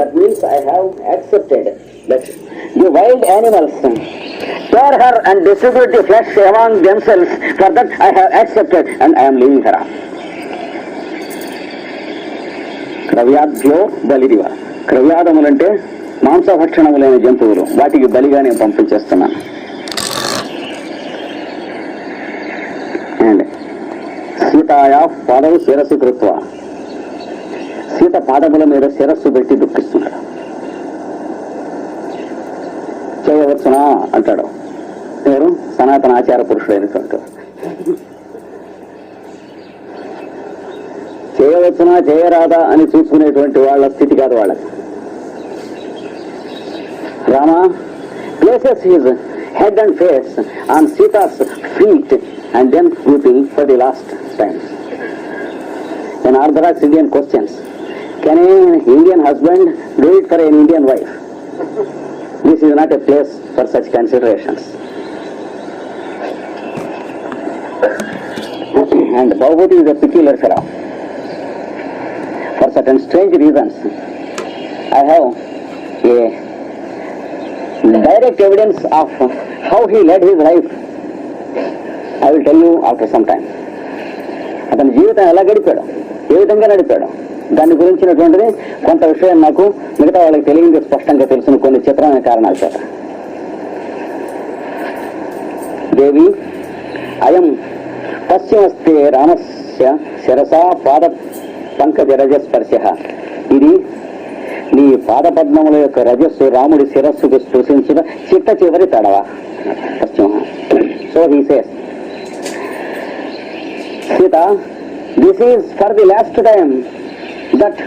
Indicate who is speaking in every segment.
Speaker 1: That means I have accepted that the wild animals tear her and distribute the flesh among themselves. For that I have accepted and I am leaving her off. క్రవ్యాద్యో బలిదివ క్రవ్యాదములంటే మాంసభక్షణములైన జంతువులు వాటికి బలిగా నేను పంపించేస్తున్నాను and సీతాయా పాదవు శిరస్సు కృత్వ సీత పాదముల మీద శిరస్సు పెట్టి దుఃఖిస్తున్నాడు చేయవచ్చునా? అంటాడు. ఎవరు సనాతన ఆచార పురుషుడైనటువంటి చేయవచ్చునా? చేయరాదా అని చూసుకునేటువంటి వాళ్ళ స్థితి కాదు వాళ్ళకి Rama places his head and face on Sita's feet and then weeping for the last time in Orthodox Indian questions. Can an Indian husband do it for an Indian wife? This is not a place for such considerations. And Bhagavati is a peculiar fellow. For certain strange reasons, I have a direct evidence of how he led his life. I will tell you after some time. అతని జీవితం ఎలా గడిపాడు ఏ విధంగా నడిపాడు దాని గురించినటువంటిది కొంత విషయం నాకు మిగతా వాళ్ళకి తెలియంది స్పష్టంగా తెలుసును కొన్ని చిత్రమైన కారణాల చేత. దేవి అయం పశ్చిమస్తే రామస్య శిరసా పాద పంకజ రజస్పర్శ ఇది నీ పాదపద్మముల యొక్క రజస్సు రాముడి శిరస్సుకు స్పృశించిన చిట్ట చివరి తడవ. పశ్చిమ. So he says Sita this is for the last time. that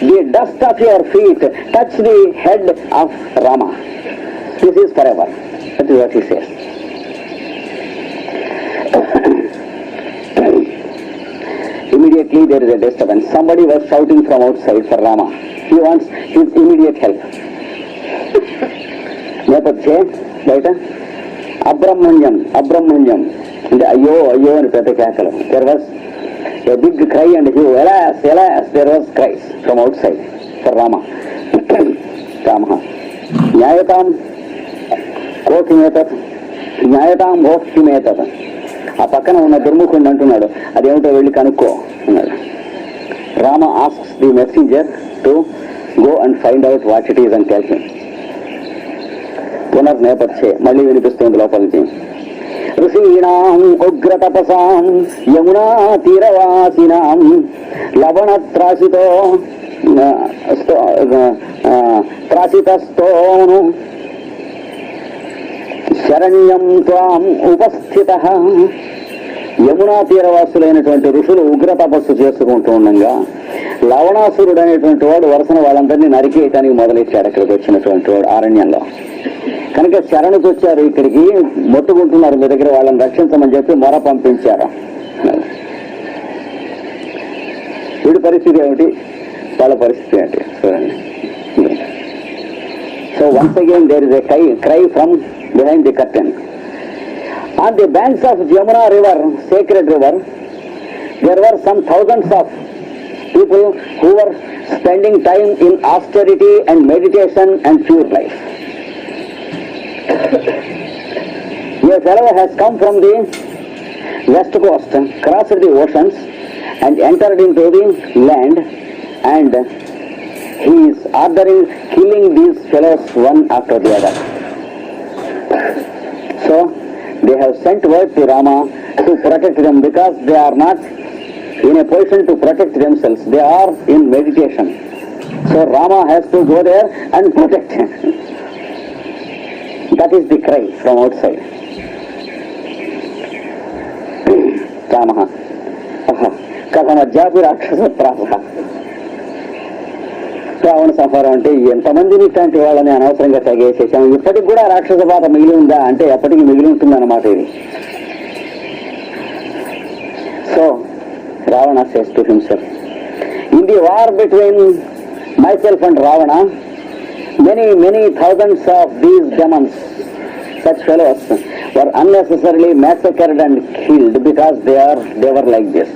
Speaker 1: the dust of your feet touch the head of Rama. This is forever. That is what he says. Immediately there is a disturbance. Somebody was shouting from outside for Rama. He wants his immediate help. నేపథ్యే బయట అబ్రహ్మణ్యం అబ్రహ్మణ్యం అంటే అయ్యో అయ్యో అని పెద్ద కేకలు there was a big cry and hue alas alas there was cries from outside for Rama Rama న్యాయతాం కోకిమేతత్ న్యాయతాం భోక్తిమేతత్ ఆ పక్కన ఉన్న దుర్ముఖుడిని అంటున్నాడు. అదేమిటో వెళ్ళి కనుక్కో అన్నాడు. Rama asks the messenger to go and find out what it is and tell him పునర్నేపథ్యే మళ్ళీ వినిపిస్తుంది లోపల నుంచి ఋషీణాం ఉగ్రతపసాం యమునా తీరవాసినాం. లవణత్రాసితో త్రాసితస్తోను శరణ్యం త్వాం ఉపస్థిత యమునా తీరవాసులైనటువంటి ఋషులు ఉగ్ర తపస్సు చేసుకుంటూ ఉండగా లవణాసురుడు అనేటువంటి వాడు వరుసన వాళ్ళందరినీ నరికేయటానికి మొదలెట్టాడు అక్కడికి వచ్చినటువంటి వాడు అరణ్యంలో. కనుక శరణుకు వచ్చారు ఇక్కడికి మొట్టుకుంటున్నారు మీ దగ్గర వాళ్ళని రక్షించమని చెప్పి మొర పంపించారు. వీడి పరిస్థితి ఏమిటి వాళ్ళ పరిస్థితి ఏంటి చూడండి so once again there is a cry cry from behind the curtain on the banks of Jamuna river sacred river there were some thousands of people who were spending time in austerity and meditation and pure life. A fellow has come from the west coast, crossed the oceans and entered into the land and he is ordering killing these fellows one after the other. So they have sent word to Rama to protect them because they are not in a position to protect themselves. They are in meditation. So Rama has to go there and protect him. That is the cry from outside. కథ మధ్య రావణ సంహారం అంటే ఎంతమంది ఇట్లాంటి వాళ్ళని అనవసరంగా తగేసేసాము ఇప్పటికి కూడా రాక్షస బాధ మిగిలి ఉందా? అంటే ఎప్పటికీ మిగిలి ఉంటుంది అనమాట ఇది. So Ravana says sir in the war between myself and Ravana many many thousands of these demons such fellows were unnecessary massacred and healed because they are they were like this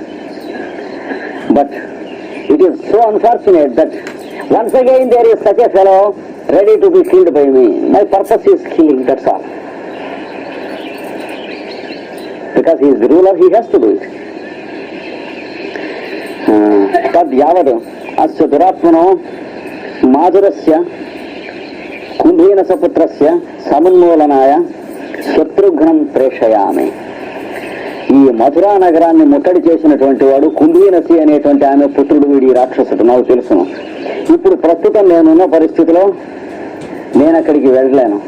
Speaker 1: But it is so unfortunate that once again there is such a fellow ready to be killed by me. My purpose is killing, that's all. Because he is the ruler, he has to do it. तद् यावद् अस्य दुरात्मनो माधुरस्य कुम्भेन सपुत्रस्य समुन्मूलनाय शत्रुघ्नं प्रेषयामि ఈ మధురా నగరాన్ని ముట్టడి చేసినటువంటి వాడు కుంభీనసి అనేటువంటి ఆమె పుత్రుడు వీడి రాక్షసుడు. నాకు తెలుసును ఇప్పుడు ప్రస్తుతం నేనున్న పరిస్థితిలో నేను అక్కడికి వెళ్ళలేను.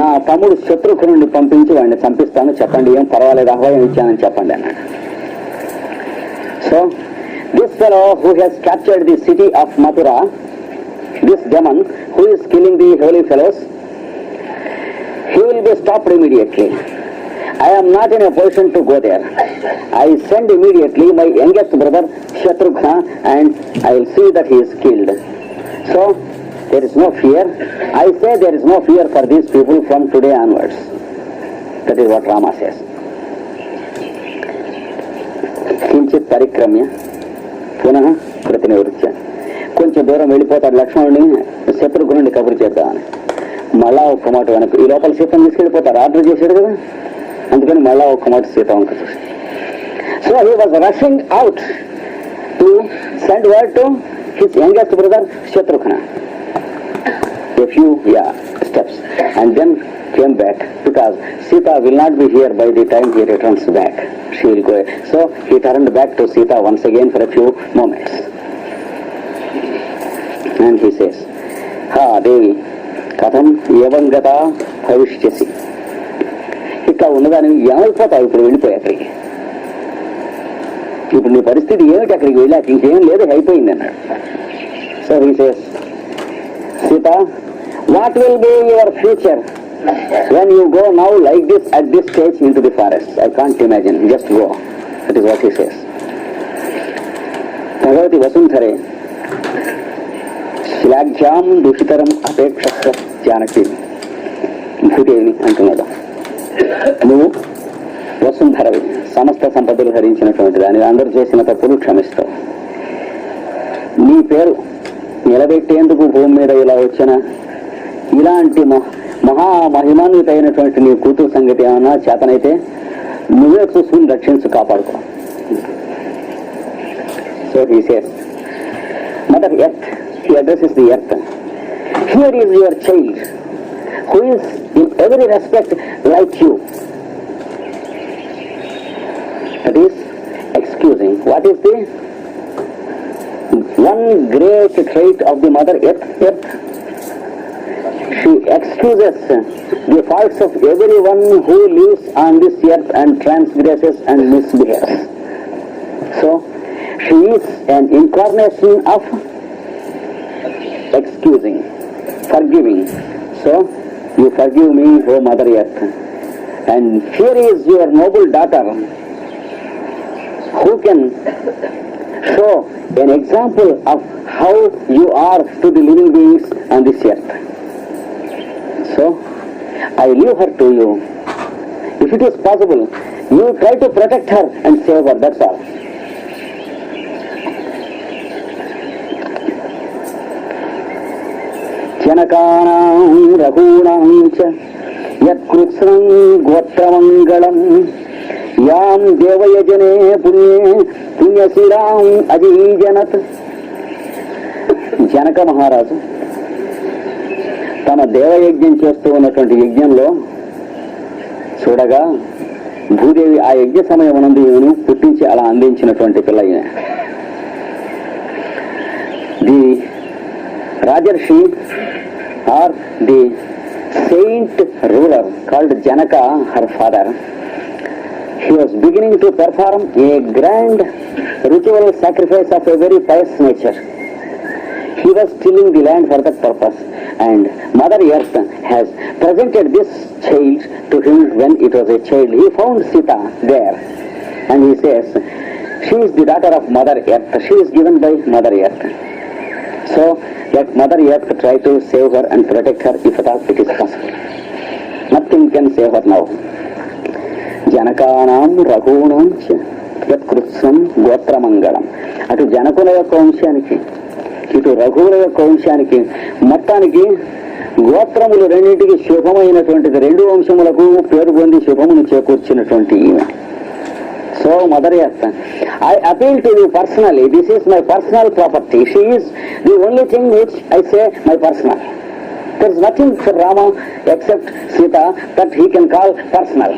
Speaker 1: నా తమ్ముడు శత్రుఘ్నుడిని పంపించి వాడిని చంపిస్తాను. చెప్పండి ఏం పర్వాలేదు ఆహ్వానం ఇచ్చానని చెప్పండి అన్నాడు. So this fellow who he's captured the city of Mathura this demon who is killing the holy fellows he will be stopped immediately I am not in a position to go there. I send immediately my youngest brother Shatrughna and I will see that he is killed. So, there is no fear. I say there is no fear for these people from today onwards. That is what Rama says. కించిత్ పరిక్రమ్య పునః ప్రతినివృత్య కొంచెం దూరం వెళ్ళిపోతాడు లక్ష్మణుడిని శత్రుఘ్నుడిని కబురు చేద్దామని మళ్ళా ఒక్క మాట వెనక్కి ఈ లోపల సీతం తీసుకెళ్ళిపోతారు ఆర్డర్ చేశాడు కదా అందుకని మళ్ళా ఒక్క మాట సీత వంక చూసి so he was rushing out to send word to his youngest brother Shatrughna a few yeah steps and then came back because Sita will not be here by the time he returns back. She will go. So he turned back to Sita once again for a few moments. And he says, Ha Devi, కథం ఏవం గత భవిష్యసి ఇక్కడ ఉన్నదాన్ని ఏమైపోతావు ఇప్పుడు వెళ్ళిపోయి అక్కడికి ఇప్పుడు నీ పరిస్థితి ఏమిటి అక్కడికి వెళ్ళాక ఇంకేం లేదు అయిపోయింది అన్నాడు so he says Sita what will be your future when you go now like this at this stage into the forest I can't imagine just go that is what he says Bhagavati వసుంధరే శిలాఘ్యాం దూషితరం అపేక్ష జానకి భూదేవిని అంటున్నాడు నువ్వు వసుంధరవి సమస్త సంపదలు హరించినటువంటి దాని అందరూ చేసిన తప్పులు క్షమిస్తావు. నీ పేరు నిలబెట్టేందుకు భూమి మీద ఇలా వచ్చిన? ఇలాంటి మహా మహా మహిమాన్వితైనటువంటి నీ కూతురు సంగతి ఏమన్నా చేతనైతే నువ్వే చూసుకుని రక్షించు కాపాడుకో. So he says mother earth he addresses the earth here is your child who is in every respect like you. That is excusing. What is the one great trait of the mother earth? earth? She excuses the faults of everyone who lives on this earth and transgresses and misbehaves. So, she is an incarnation of excusing, forgiving. So, you forgive me, O Mother Earth. And here is your noble daughter who can show an example of how you are to the living beings on this earth. So, I leave her to you. If it is possible, you try to protect her and save her, that's all. జనకానాం రఘూణాం చ యత్కృత్స్నం గోత్రమంగళం యాం దేవయజనే పుణ్యే పుణ్యశిరాం అజీజనత్ జనక మహారాజు తన దేవయజ్ఞం చేస్తూ ఉన్నటువంటి యజ్ఞంలో చూడగా భూదేవి ఆ యజ్ఞ సమయమునందు ఈమెను పుట్టించి అలా అందించినటువంటి పిల్ల ఈమె. The Rajarshi or the saint ruler called Janaka, her father. he was beginning to perform a grand ritual sacrifice of a very pious nature. He was tilling the land for that purpose, and Mother Earth has presented this child to him when it was a child. He found Sita there, and he says, She is the daughter of Mother Earth. She is given by Mother Earth. So let Mother Earth try to save her and protect her if at all it is possible. Nothing can save her now. జనకానాం రఘూణం యత్కృత్సం గోత్రమంగళం అటు జనకుల యొక్క వంశానికి ఇటు రఘువుల యొక్క వంశానికి మొత్తానికి గోత్రములు రెండింటికి శుభమైనటువంటిది రెండు వంశములకు పేరు పొంది శుభమును చేకూర్చినటువంటి ఈమె సో మదర్ చేస్తాను I appeal to you personally this is my personal property she is The only thing which I say, my personal. There is nothing for Rama except Sita that he can call personal.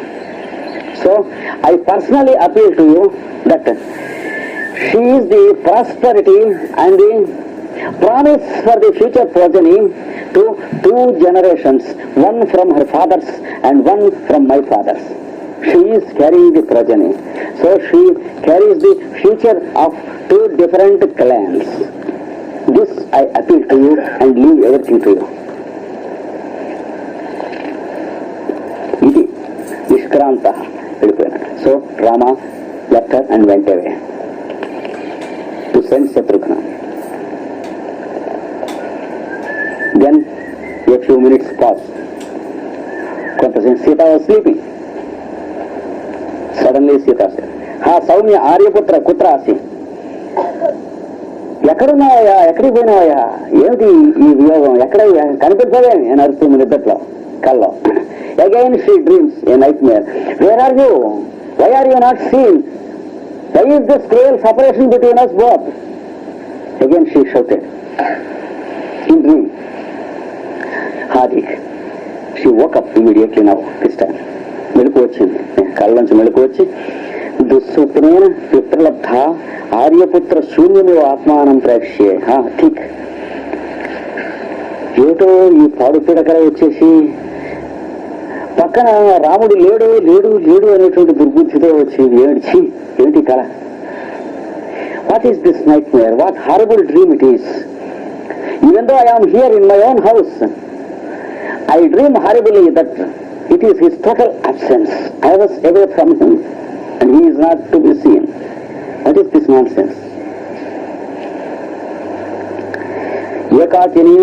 Speaker 1: So I personally appeal to you that she is the prosperity and the promise for the future progeny to two generations, one from her father's and one from my father's. She is carrying the progeny. So she carries the future of two different clans. I appeal to you and leave everything to you. Iti Ishkranta. So Rama left her and went away to send Satrughna. Then a few minutes passed. Conversation Sita was sleeping. Suddenly Sita said, Ha Saumya Aryaputra Kutra Asi. ఎక్కడున్నావయ్యా? ఎక్కడికి పోయినావయ్యా? ఏమిటి ఈ వియోగం? ఎక్కడ కనిపించదే నేను అరుస్తుంది నిద్దట్లో కల్లో again she dreams a nightmare where are you why are you not seen why is this cruel separation between us both again she shouted in dream Hardik she woke up immediately now, this మెలకు వచ్చింది. కళ్ళ నుంచి మెలకు వచ్చి దుస్సుప్నేన విప్రలబ్ధ ఆర్యపుత్ర శూన్యము ఆత్మానం ప్రేక్ష్యే ఠీక్ ఏటో ఈ పాడు పిడకల వచ్చేసి పక్కన రాముడు లేడు లేడు లేడు అనేటువంటి దుర్బుద్ధితో వచ్చి ఏడ్చి ఏంటి కళ what is this nightmare what horrible dream it is even though I am here in my own house I dream horribly that it is his total absence I was away from him and he is not to be seen. What is this nonsense? Sense ఏకాకిని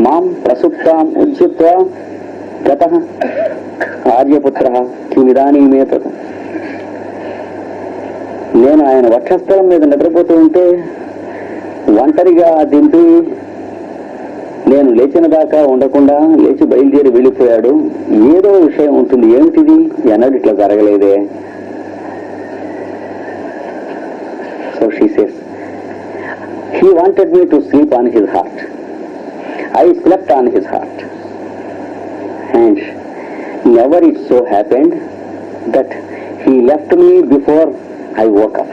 Speaker 1: మాం ప్రసుప్తాం ఉజ్జిత్వా గత ఆర్యపుత్ర కిమిదానీమేతత్ నేను ఆయన వక్షస్థలం మీద నిద్రపోతూ ఉంటే ఒంటరిగా దింపి నేను లేచిన దాకా ఉండకుండా లేచి బయలుదేరి వెళ్ళిపోయాడు. ఏదో విషయం ఉంటుంది. ఏమిటిది? ఎన్నడు ఇట్లా జరగలేదే. she says. He wanted me to sleep on his heart. I slept on his heart. And never it so happened that he left me before I woke up.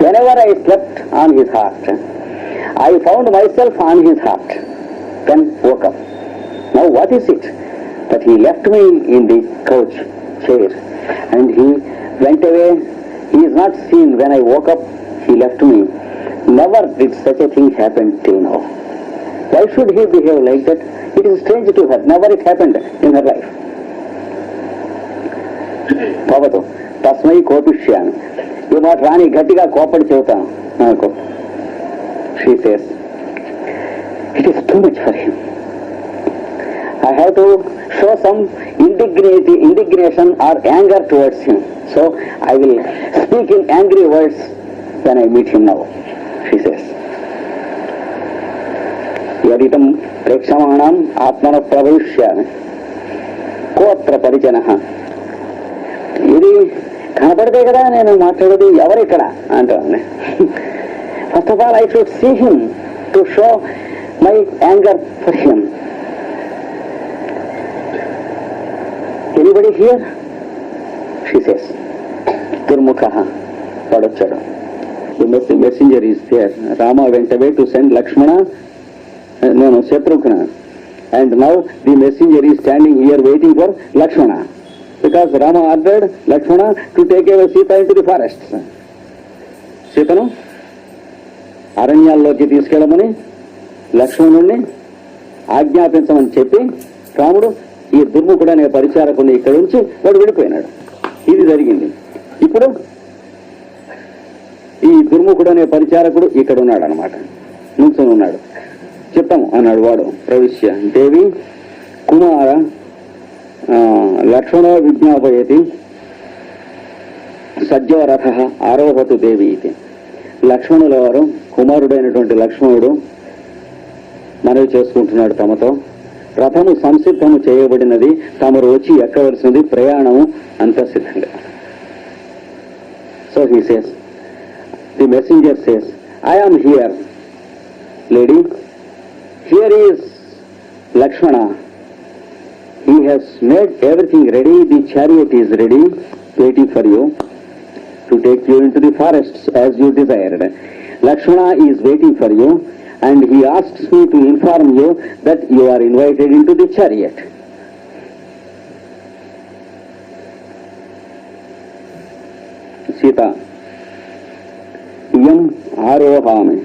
Speaker 1: Whenever I slept on his heart, I found myself on his heart, then woke up. Now what is it that he left me in the couch chair and he went away? He is not seen when I woke up he left me. Never did such a thing happen till now. Why should he behave like that? It is strange to her. Never it happened in her life. భవతు తస్మై కోపిష్యాను ఈ మాట రాని గట్టిగా కోపడి చెబుతాను నాకు she says it is too much for him I have to show some indignity indignation or anger towards him so I will speak in angry words when I meet him now she says యదితం ప్రేక్షమాణం ఆత్మన ప్రవేశ్య కోత్ర పరిజన ఇది కనపడితే కదా నేను మాట్లాడేది ఎవరిక్కడ అంటాను first of all I should see him to show my anger for him anybody here she says Durmukha వాడొచ్చాడు messenger is here Rama వెంట way to send Lakshmana no, no, Shatrugna. And now the messenger is standing here waiting for Lakshmana. Because Rama ordered Lakshmana to take away Sita into the forest. సీతను అరణ్యాల్లోకి తీసుకెళ్ళమని లక్ష్మణుణ్ణి ఆజ్ఞాపించమని చెప్పి రాముడు ఈ దుర్ముఖుడు అనే పరిచారకుని ఇక్కడ ఉంచి వాడు వెళ్ళిపోయినాడు ఇది జరిగింది ఇప్పుడు ఈ దుర్ముఖుడు అనే పరిచారకుడు ఇక్కడ ఉన్నాడు అనమాట నిల్చొని ఉన్నాడు చిత్తము అన్నాడు వాడు ప్రవిశ్య. దేవి కుమార లక్ష్మణ విజ్ఞాపయతి సజ్జో రథ ఆరోహతు దేవి ఇది. లక్ష్మణుల వారు కుమారుడైనటువంటి లక్ష్మణుడు మనవి చేసుకుంటున్నాడు తమతో. రథము సంసిద్ధము చేయబడినది తమరు వచ్చి ఎక్కవలసినది ప్రయాణము అంత సిద్ధంగా so he says The messenger says, I am here. Lady, here is Lakshmana. He has made everything ready. The chariot is ready, waiting for you to take you into the forests as you desired. Lakshmana is waiting for you and he asks me to inform you that you are invited into the chariot. Sita. ఇయం ఆరోహామి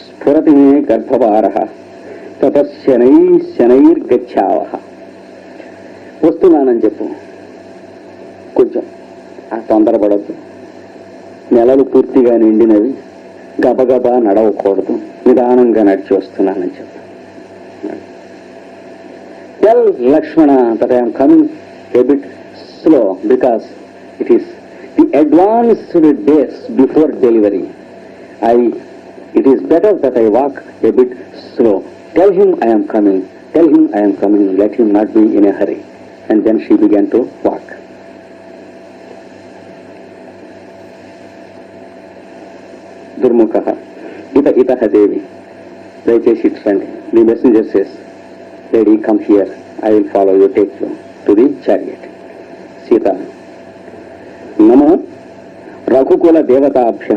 Speaker 1: స్ఫురతి మే గర్భభార తపశనై శనైర్గచ్చావహ వస్తున్నానని చెప్పు. కొంచెం ఆ తొందరపడద్దు. నెలలు పూర్తిగా నిండినవి. గబగబా నడవకూడదు. నిదానంగా నడిచి వస్తున్నానని చెప్పు. Tell Lakshmana that I'm coming a bit slow because it is the advanced days before delivery. I it is better that I walk a bit slow tell him I am coming tell him I am coming let him not be in a hurry and then she began to walk Durmukha ఇత ఇత దేవి దయచేసి ఇటు రండి the messenger says lady come here I will follow you take you to the chariot Sita నమో రఘుకుల దేవతాభ్య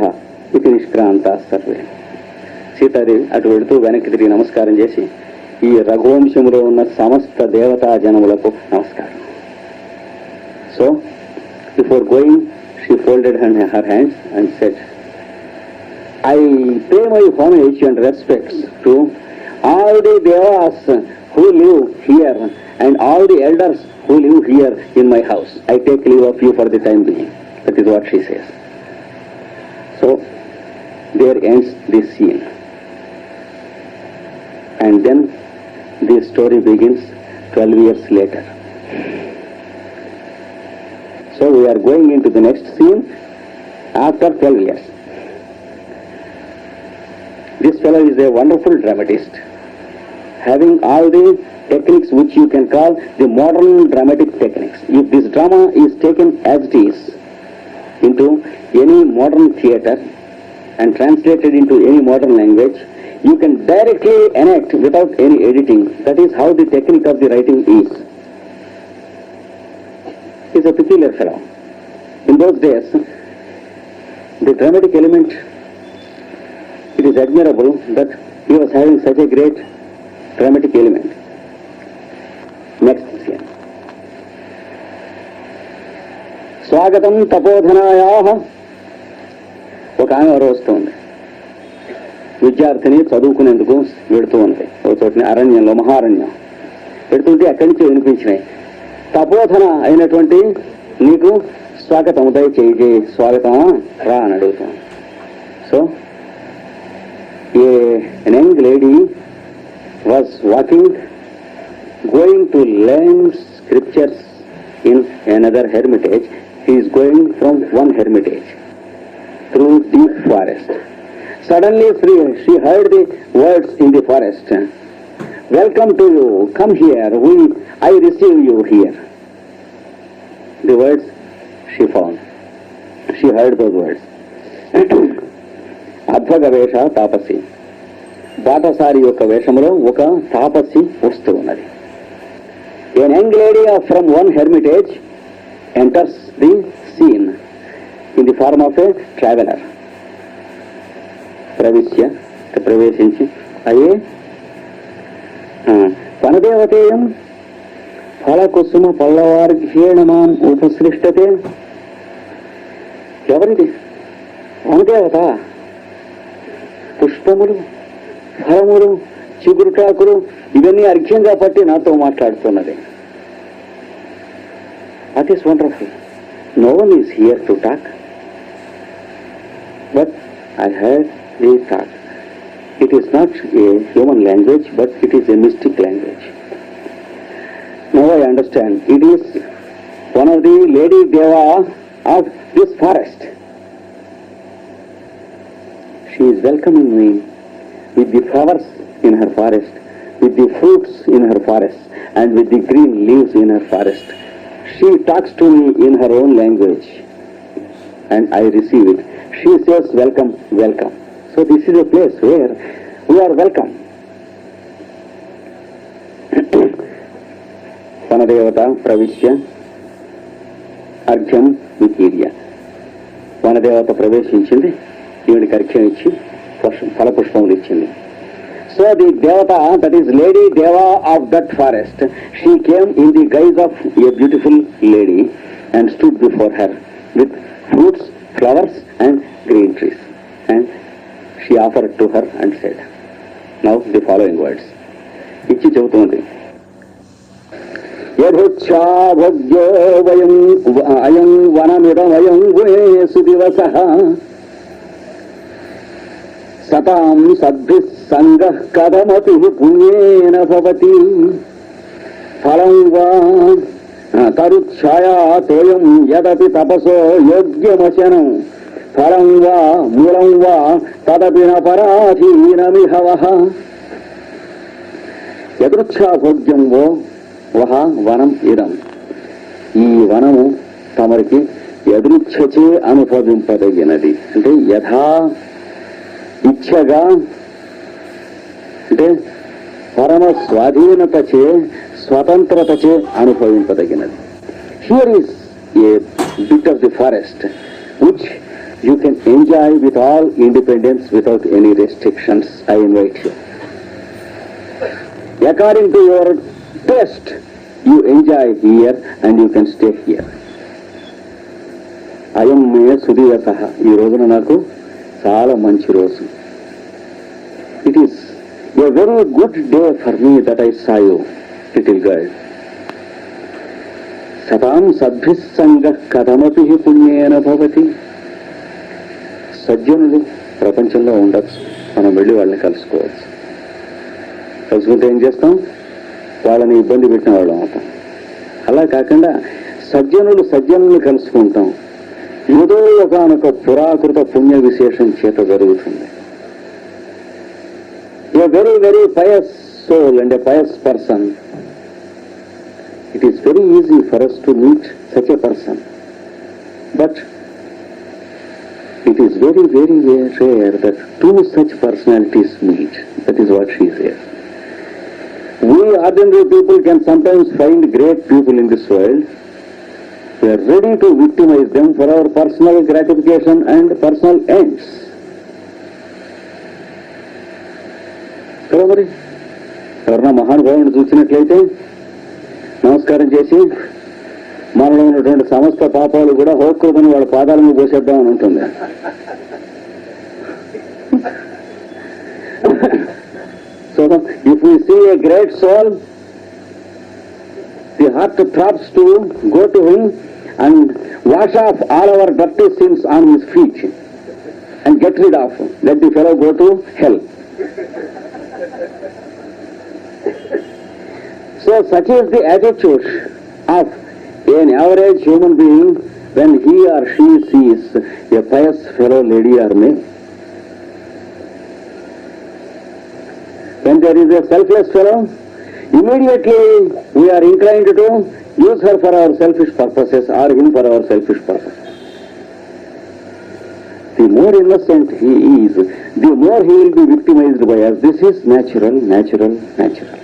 Speaker 1: ఇది నిష్క్రాంత survey Sitadevi అటు వెళుతూ వెనక్కి తిరిగి నమస్కారం చేసి ఈ రఘువంశంలో ఉన్న సమస్త దేవతా జనములకు నమస్కారం so before going she folded her hands and said I pay my homage and respects to all the devas who live here and all the elders who live here in my house. I take leave of you for the time being. That is what she says. So, there ends this scene. And then the story begins 12 years later. So, we are going into the next scene after 12 years. This fellow is a wonderful dramatist, having all the techniques which you can call the modern dramatic techniques. If this drama is taken as it is into any modern theatre and translated into any modern language, you can directly enact without any editing. That is how the technique of the writing is. He's a peculiar fellow. In those days, the dramatic element, it is admirable that he was having such a great dramatic element. Next scene. स्वागतं तपोधनायाः ఒక ఆమె ఎవరో వస్తుంది. విద్యార్థిని చదువుకునేందుకు వెడుతూ ఉంది. ఒక చోటిని అరణ్యంలో మహారణ్యం. పెడుతుంటే అక్కడి నుంచి వినిపించినాయి. తపోధన అయినటువంటి నీకు స్వాగతం ఉదయ చేయి స్వాగతమా రా అని అడుగుతాం so a young lady was walking going to learn scriptures in another hermitage he is going from one hermitage through deep forest. Suddenly she, she heard the words in the forest. Welcome to you. Come here. We, I receive you here. The words she found. She heard those words. అధ్వగవేష తాపసి బాటసారి యొక్క వేషంలో ఒక తాపసి వస్తూ ఉన్నది an young lady from one hermitage enters the scene in the form of a traveller. ప్రవిశ్య ప్రవేశించి అయ్యే ఆ, వనదేవతేయం ఫలకుసుమ పల్లవార్ఘేణమాం ఉపసృష్టతే ఎవరిది? వనదేవత? పుష్పములు ఫలములు చిగురుటాకులు ఇవన్నీ అర్ఘ్యంగా పట్టి నాతో మాట్లాడుతున్నది. That is wonderful no one is here to talk. but I heard a thought. It is not a human language, but it is a mystic language. Now I understand. It is one of the lady deva of this forest. She is welcoming me with the flowers in her forest, with the fruits in her forest, and with the green leaves in her forest. She talks to me in her own language, and I receive it She says, Welcome, welcome. So, this is a place where we are welcome. వనదేవత ప్రవిశ్య అర్ఘ్యం వికీర్య వనదేవత ప్రవేశించింది ఈవిడికి అర్ఘ్యం ఇచ్చి పుష్ప ఫలపుష్పములు ఇచ్చింది so the దేవత that is lady దేవా of that forest she came in the guise of a beautiful lady and stood before her with fruits flowers and green trees and she offer to her and said now the following words ఇచ్చి చెబుతుంది. యథోచ్ఛాభద్యో వయం అయం వనమిదమయం గుణేషు దివస సతాం సద్భిः సంగः కథమపి పుణ్యేన భవతి. ఫలం వా తరుఛాయా తోయం యదపి తపసో యోగ్యమశనం ఫలం వా మూలం వా తదపి న పరాధీనమిహ వః వో వహ వనం ఇదం. ఈ వనము తమరికి ఎదురుచ్ఛచే అనుభవింపదగినది. అంటే యథా ఇచ్చగా అంటే పరమ స్వాధీనతచే స్వతంత్రతచే అనుభవింపదగినది. Here is a bit of the forest which you can enjoy with all independence without any restrictions I invite you according to your taste you enjoy here and you can stay here అయం మే సుదీవస ఈ రోజున నాకు చాలా మంచి రోజు. It is a very good day for me that I saw you little girl సతాం సద్భిస్సంగ కథమపి పుణ్యేన భవతి సజ్జనులు ప్రపంచంలో ఉండొచ్చు। మనం వెళ్ళి వాళ్ళని కలుసుకోవచ్చు। కలుసుకుంటే ఏం చేస్తాం? వాళ్ళని ఇబ్బంది పెట్టిన వాళ్ళం అవుతాం। అలా కాకుండా సజ్జనులు సజ్జనులు కలుసుకుంటాం। ఏదో ఒకనొక పురాకృత పుణ్య విశేషం చేత జరుగుతుంది। A very very pious soul అంటే pious person It is very easy for us to meet such a person but it is very very rare that two such personalities meet that is what she's here we ordinary people can sometimes find great people in this world. We are ready to victimize them for our personal gratification and personal ends. కదా మరి ఎవరన్నా మహానుభావుని చూసినట్లయితే నమస్కారం చేసి మనలో ఉన్నటువంటి సమస్త పాపాలు కూడా హోక్రుడిని వాళ్ళ పాదాలను పోసేద్దాం అని ఉంటుంది. So if you see a great soul the heart traps to go to him and wash off all our dirty sins on his feet and get rid of that the fellow go to help So such is the attitude of an average human being when he or she sees a pious fellow lady or male. When there is a selfless fellow, immediately we are inclined to use her for our selfish purposes or him for our selfish purposes. The more innocent he is, the more he will be victimized by us. This is natural, natural, natural.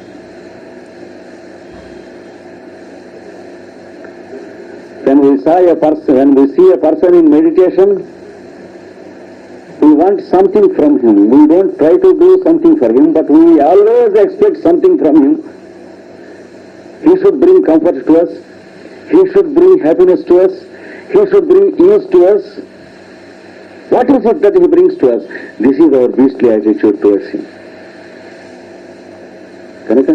Speaker 1: saw a person, when we see a person in meditation, we want something from him. We don't try to do something for him, but we always expect something from him. He should bring comfort to us. He should bring happiness to us. He should bring ease to us. What is it that he brings to us? This is our beastly attitude towards him. కనుక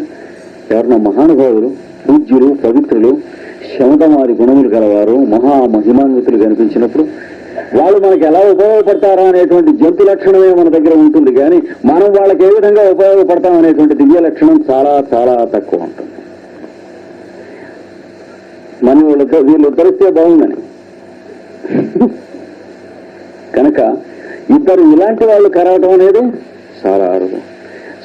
Speaker 1: ఎవరన్నా మహానుభావులు పూజ్యులు పవిత్రులు శమదమారి గుణములు గలవారు మహా మహిమాన్వితులు కనిపించినప్పుడు వాళ్ళు మనకి ఎలా ఉపయోగపడతారా అనేటువంటి జంతు లక్షణమే మన దగ్గర ఉంటుంది. కానీ మనం వాళ్ళకి ఏ విధంగా ఉపయోగపడతాం అనేటువంటి దివ్య లక్షణం చాలా చాలా తక్కువ ఉంటుంది. మన వీళ్ళు వీళ్ళు ఉద్ధరిస్తే బాగుందని. కనుక ఇద్దరు ఇలాంటి వాళ్ళు కలవటం అనేది చాలా అరుదు.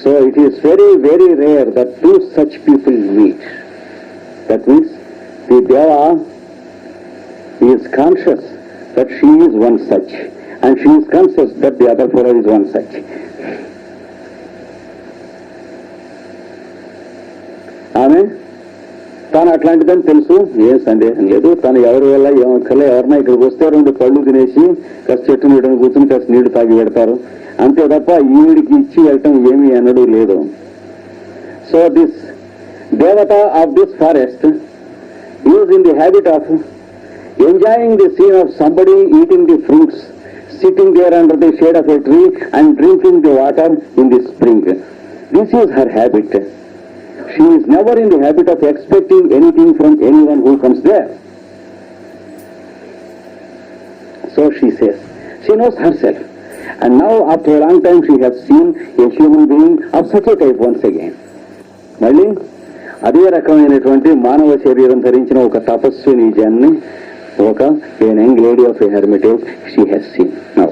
Speaker 1: So it is very very rare that two such people meet that means Deva is conscious that she is one such and she is conscious that the other fellow is one such ఆమె తాను అట్లాంటిదని తెలుసు? ఏ సందేహం లేదు తను ఎవరి వల్ల ఏమక్కర్లే ఎవరన్నా ఇక్కడికి వస్తే రెండు పళ్ళు తినేసి కాస్త చెట్టు నీడని కూర్చుని కాస్త నీళ్ళు తాగి పెడతారు. అంతే తప్ప ఈవిడికి ఇచ్చి వెళ్ళటం ఏమీ అనడు లేదు. So this devata of this forest is in the habit of enjoying the scene of somebody eating the fruits, sitting there under the shade of a tree and drinking the water in the spring. This is her habit. She is never in the habit of expecting anything from anyone who comes there. So she says, she knows herself. And now after a long time she has seen a human being of such a type once again. Marlene? అదే రకమైనటువంటి మానవ శరీరం ధరించిన ఒక తపస్విని జన్ని ఒక a young lady of a hermitage she has seen now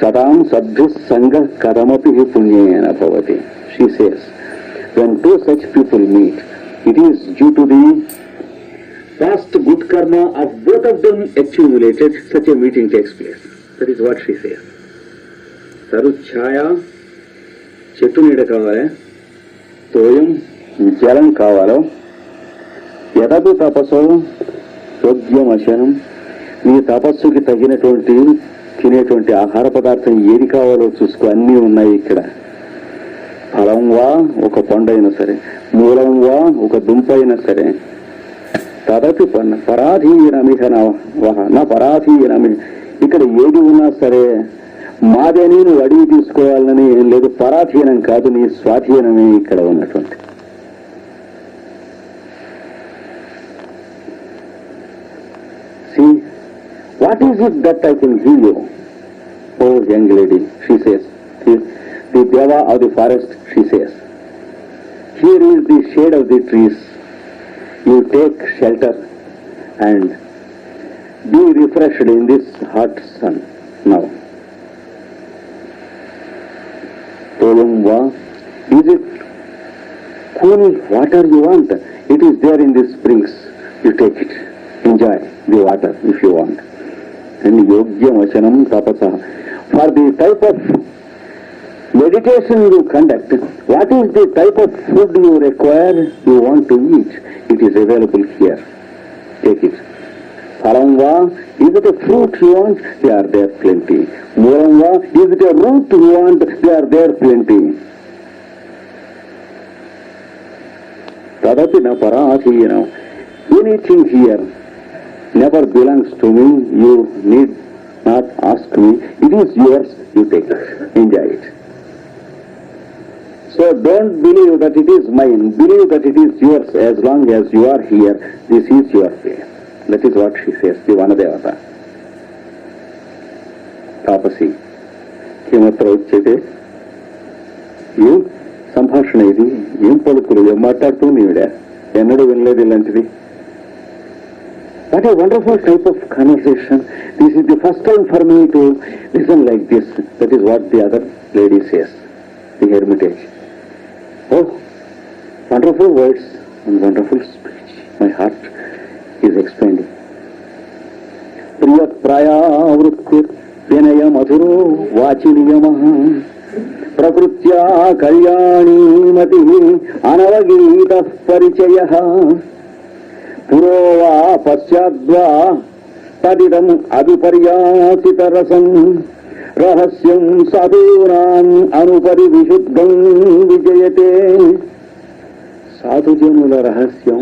Speaker 1: Saddam సద్భి సంగ కథమపి పుణ్యేన భవతి she says when two such people meet it is due to the past good karma of both of them accumulated such a meeting takes place that is what she says sir ఛాయ చెట్టు నీడ కావాలి. తోయం జలం కావాలో. ఎదదు తపస్సు? యోగ్యమశనం నీ తపస్సుకి తగినటువంటి తినేటువంటి ఆహార పదార్థం ఏది కావాలో చూసుకో. అన్నీ ఉన్నాయి ఇక్కడ. ఫలం వా ఒక పండు అయినా సరే. మూలం వా ఒక దుంప అయినా సరే. తదపి పన్న పరాధీనమిహ వహ నా పరాధీనమి ఇక్కడ ఏది ఉన్నా సరే మాదని నువ్వు అడిగి తీసుకోవాలని ఏం లేదు పరాధీనం కాదు నీ స్వాధీనమే ఇక్కడ ఉన్నటువంటి See, what is it that I can give you? Oh, young lady, she says. The, the Deva of the forest, she says. Here is the shade of the trees. You take shelter and be refreshed in this hot sun now. Va, is it cool water you want? It is there in the springs. You take it. Enjoy the water if you want. And yogyam vachanam tapasa. For the type of meditation you conduct, what is the type of food you require, you want to eat? It is available here. Take it. Va, is it a fruit you want? They are there plenty. Va, is it a root you want? They are there plenty. Tadapi na parathiyana. Anything here never belongs to me. You need not ask me. It is yours. You take it. Enjoy it. So don't believe that it is mine. Believe that it is yours as long as you are here. This is your place. That is what she says the వనదేవత. తాపసి కిమత్ర వచ్చేదే ఏం సంభాషణ ఇది ఏం పలుకులు ఏం మాట్లాడుతుంది ఈవిడ ఎన్నడూ వినలేదు ఇలాంటిది. What a wonderful type of conversation this is the first time for me to listen like this that is what the other lady says the hermitage O wonderful words and wonderful speech my heart is expanding. ప్రియ వినయ మధురో వాచి నియమ ప్రకృత్యా కళ్యాణీమతి అనవగీత పరిచయ పురోవా పశ్చాద్వా తదిదం అభిపర్యాసితరసం రహస్యం సాధూనాం అనుపరి విశుద్ధం విజయతే సాధుజనుల రహస్యం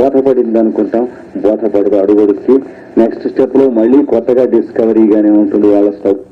Speaker 1: బోధపడింది అనుకుంటాం. బోధపడదు అడుగుడికి నెక్స్ట్ స్టెప్లో మళ్ళీ కొత్తగా డిస్కవరీగానే ఉంటుంది వాళ్ళ స్టెప్